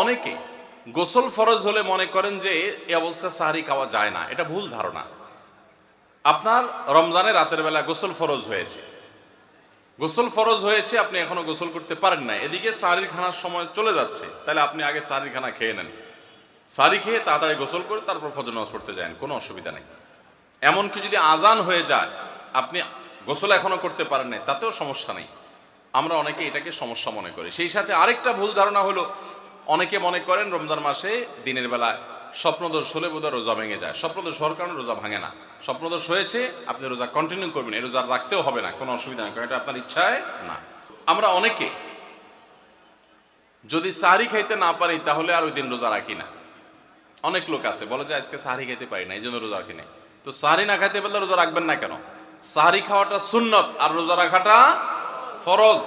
অনেকে গোসল ফরজ হলে মনে করেন যে এই অবস্থা সাহারি খাওয়া যায় না, এটা ভুল ধারণা। আপনার রমজানে রাতের বেলা গোসল ফরজ হয়েছে। গোসল ফরজ হয়েছে, আপনি এখনও গোসল করতে পারেন না এদিকে সাহারির খানার সময় চলে যাচ্ছে, তাহলে আপনি আগে সাহারির খানা খেয়ে নেন। সাহারি খেয়ে তাড়াতাড়ি গোসল করে তারপর ফজর নামাজ পড়তে যান, কোনো অসুবিধা নেই। এমনকি যদি আজান হয়ে যায়, আপনি গোসল এখনও করতে পারেন নাই, তাতেও সমস্যা নেই। আমরা অনেকে এটাকে সমস্যা মনে করি। সেই সাথে আরেকটা ভুল ধারণা হলো অনেকে মনে করেন রমজান মাসে দিনের বেলায় স্বপ্নদোষ হলে বোধহয় রোজা ভেঙে যায়। স্বপ্নদোষ হওয়ার কারণে রোজা ভাঙে না। স্বপ্নদোষ হয়েছে, আপনি রোজা কন্টিনিউ করবেন, এই রোজা রাখতেও হবে না, কোনো অসুবিধা নেই, কারণ এটা আপনার ইচ্ছায় না। আমরা অনেকে যদি সাহারি খাইতে না পারি, তাহলে আর ওই দিন রোজা রাখি না। অনেক লোক আছে, বলে যে আজকে সাহারি খাইতে পারি না, এই জন্য রোজা রাখি না তো সাহারি না খাইতে পারলে রোজা রাখবেন না কেন? সাহারি খাওয়াটা সুন্নত, আর রোজা রাখাটা ফরজ।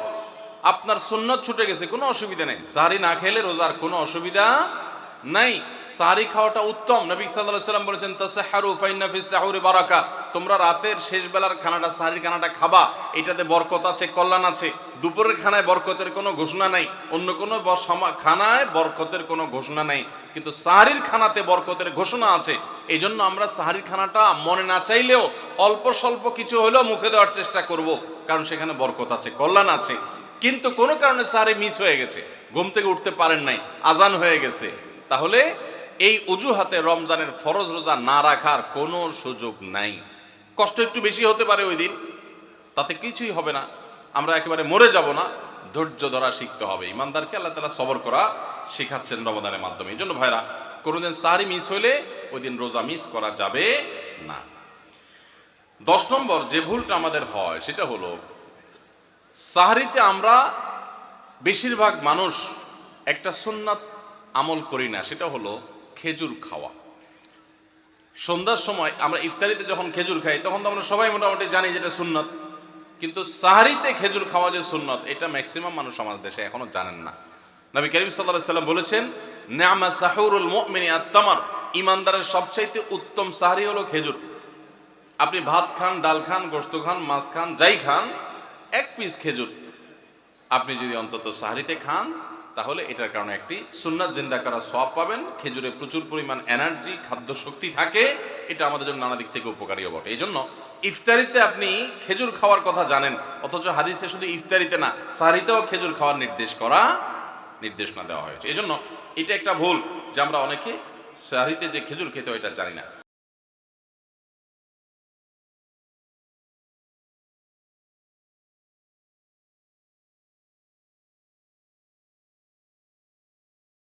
আপনার সুন্নত ছুটে গেছে, কোনো অসুবিধা নেই। সাহারি না খেলে রোজার কোনো অসুবিধা নাই। সাহারি খাওয়াটা উত্তম। নবী সাল্লাম বলেছেন, তাসাহারু সাহুরি বারাকা। তোমরা রাতের শেষ বেলার খানাটা সাহারির খানাটা খাবা। এটাতে বরকত আছে, কল্যাণ আছে। দুপুরের খানায় বরকতের কোনো ঘোষণা নাই। অন্য কোনো খানায় বরকতের কোনো ঘোষণা নাই। কিন্তু সাহারির খানাতে বরকতের ঘোষণা আছে। এই জন্য আমরা সাহারির খানাটা মনে না চাইলেও অল্প স্বল্প কিছু হলেও মুখে দেওয়ার চেষ্টা করব। কারণ সেখানে বরকত আছে, কল্যাণ আছে। কিন্তু কোনো কারণে সাহারি মিস হয়ে গেছে। ঘুম থেকে উঠতে পারেন নাই, আজান হয়ে গেছে। তাহলে এই অজুহাতে রমজানের ফরজ রোজা না রাখার কোনো সুযোগ নাই। কষ্ট একটু বেশি হতে পারে ওই দিন, তাতে কিছুই হবে না। আমরা একেবারে মরে যাব না, ধৈর্য ধরা শিখতে হবে। ইমানদারকে আল্লাহ তালা সবর করা শেখাচ্ছেন রমদানের মাধ্যমে। এই জন্য ভাইরা কোনোদিন সাহারি মিস হইলে ওই দিন রোজা মিস করা যাবে না। দশ নম্বর যে ভুলটা আমাদের হয়, সেটা হলো সাহারিতে আমরা বেশিরভাগ মানুষ একটা সুন্নাত আমল করি না, সেটা হলো খেজুর খাওয়া। সন্ধ্যার সময় আমরা ইফতারিতে যখন খেজুর খাই, তখন তো আমরা সবাই মোটামুটি জানি যেটা সুন্নত। কিন্তু সাহারিতে খেজুর খাওয়া যে সুন্নত, এটা ম্যাক্সিমাম মানুষ আমাদের দেশে এখনও জানেন না। নবী করিম সাল্লাহ সাল্লাম বলেছেন নামা সাহুরুল মুমিনি আত্মামার ইমানদারের সবচাইতে উত্তম সাহারি হলো খেজুর। আপনি ভাত খান, ডাল খান গোস্ত খান, মাছ খান, যাই খান এক পিস খেজুর আপনি যদি অন্তত সাহারিতে খান, তাহলে এটার কারণে একটি সুন্নাত জিন্দা করা সব পাবেন। খেজুরে প্রচুর পরিমাণ এনার্জি খাদ্য শক্তি থাকে। এটা আমাদের জন্য নানা দিক থেকে উপকারীও বটে। এই জন্য ইফতারিতে আপনি খেজুর খাওয়ার কথা জানেন, অথচ হাদিসে শুধু ইফতারিতে না, সাহারিতেও খেজুর খাওয়ার নির্দেশ করা নির্দেশনা দেওয়া হয়েছে। এই জন্য এটা একটা ভুল যে আমরা অনেকে সাহারিতে যে খেজুর খেতে এটা জানি না।